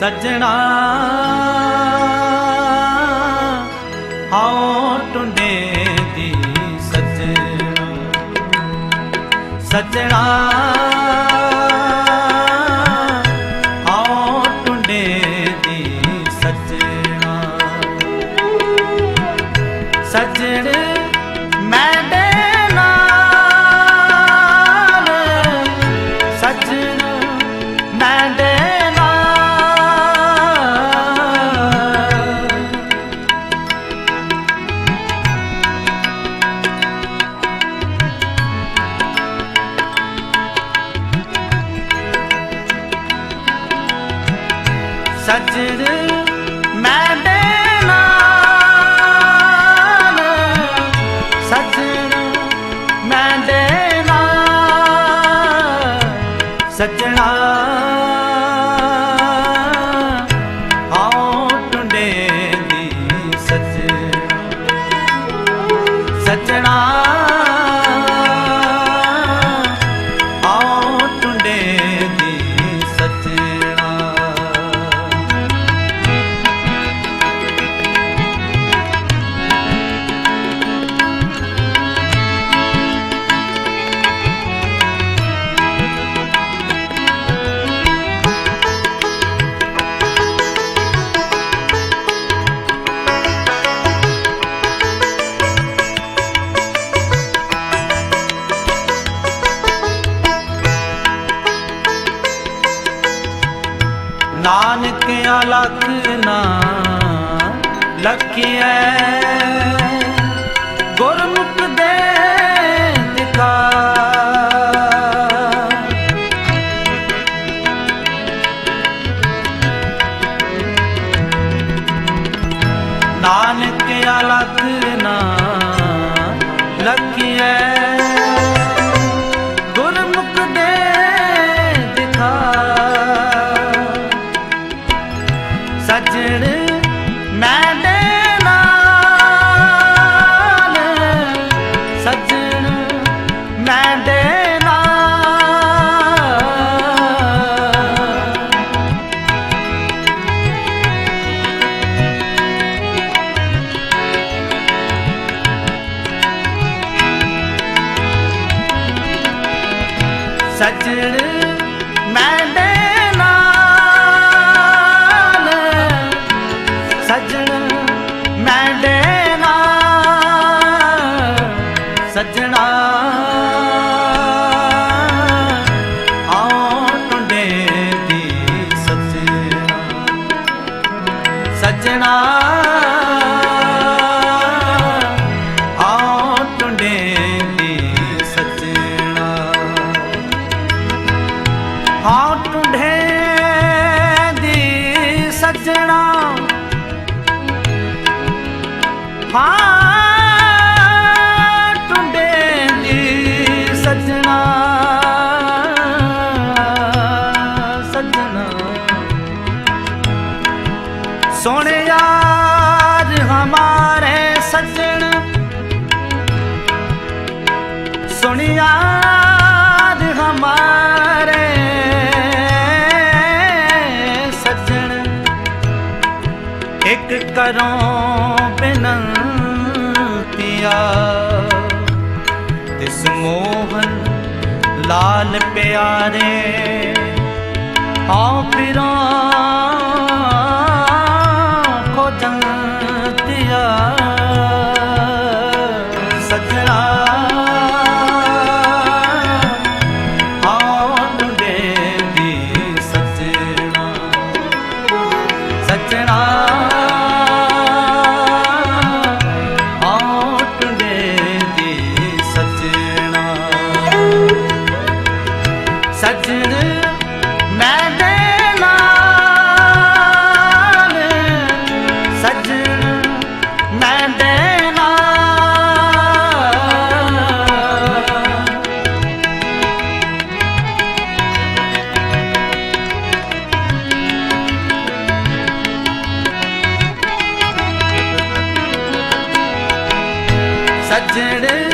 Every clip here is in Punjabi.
ਸੱਜਣਾ ਆਓ ਟੁੰਡੇ ਦੀ ਸੱਜਣਾ। ਸੱਜਣਾ ਆਓ ਟੁੰਡੇ ਦੀ ਸੱਜਣਾ। ਸੱਜਣ ਮੈਂ ਸੱਜਣ ਮੈਂ ਦੇ ਨਾਲ ਸੱਜਣ ਮੈਂ ਦੇ ਨਾਲ ਸੱਜਣਾ ਨਾਨਕ ਅਲਖ ਨਾ ਲਖਿਐ। ਗੁਰਮੁਖ ਦੇ ਦਿਖਾ ਨਾਨਕ ਅਲਖ ਮੈਂ ਇੱਕ ਕਰੋ ਬਿਨੰਤੀਆ। ਤਿਸ ਮੋਹਨ ਲਾਲ ਪਿਆਰੇ ਆਓ ਫਿਰਾਂ ਸੱਜਣ ਮੈਂ ਦੇ ਨਾਲ ਸੱਜਣ ਮੈਂ ਦੇ ਨਾਲ ਸੱਜਣ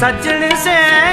ਸੱਜਣ ਸੇ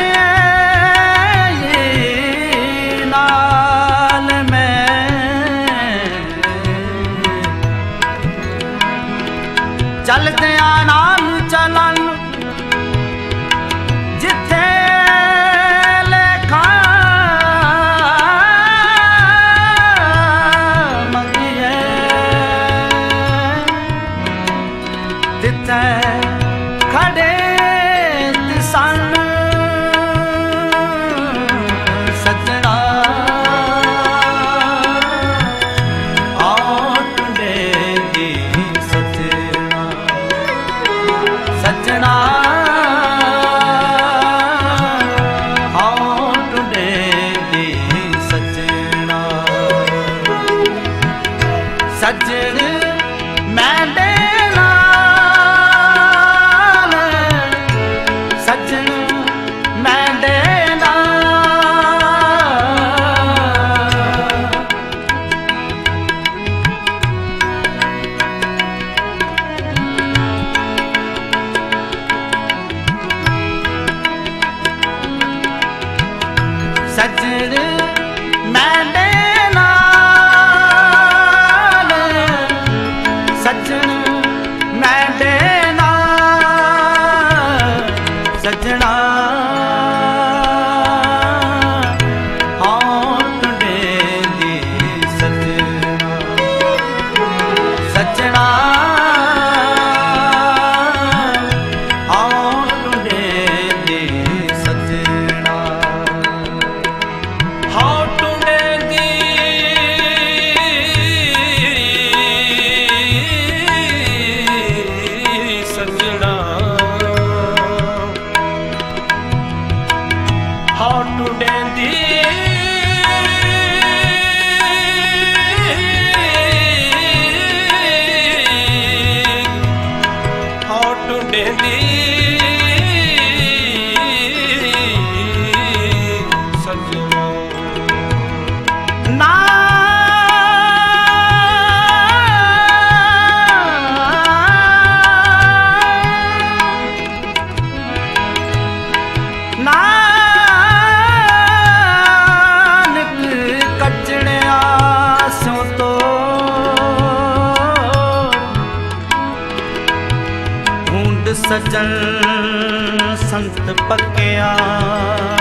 ਸੰਤ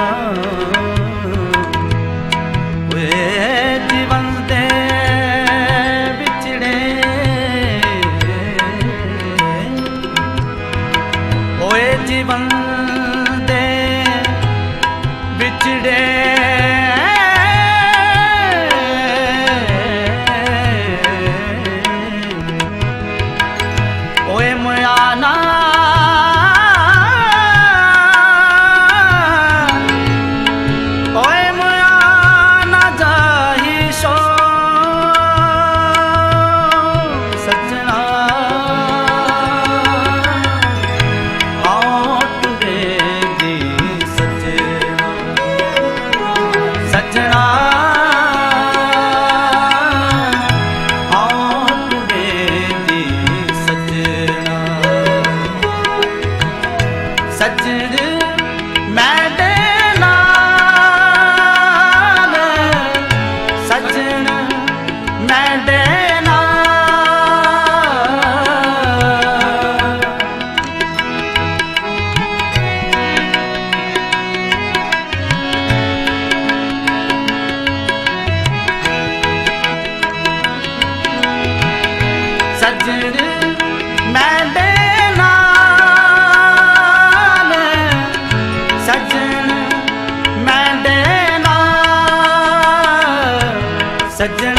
सज्जन